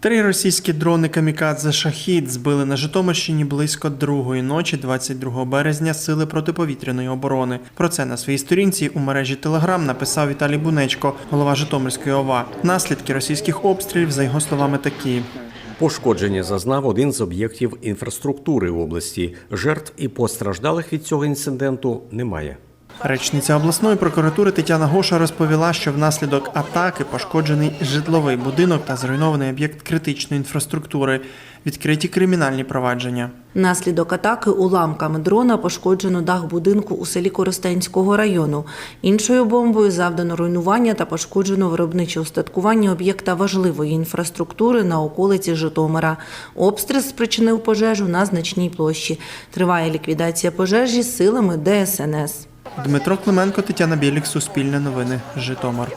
Три російські дрони камікадзе Шахід збили на Житомирщині близько другої ночі, 22 березня, сили протиповітряної оборони. Про це на своїй сторінці у мережі Телеграм написав Віталій Бунечко, голова Житомирської ОВА. Наслідки російських обстрілів, за його словами, такі. Пошкодження зазнав один з об'єктів інфраструктури в області. Жертв і постраждалих від цього інциденту немає. Речниця обласної прокуратури Тетяна Гоша розповіла, що внаслідок атаки пошкоджений житловий будинок та зруйнований об'єкт критичної інфраструктури. Відкриті кримінальні провадження. Наслідок атаки уламками дрона пошкоджено дах будинку у селі Коростенського району. Іншою бомбою завдано руйнування та пошкоджено виробниче устаткування об'єкта важливої інфраструктури на околиці Житомира. Обстріл спричинив пожежу на значній площі. Триває ліквідація пожежі силами ДСНС. Дмитро Клименко, Тетяна Білік, Суспільне новини, Житомир.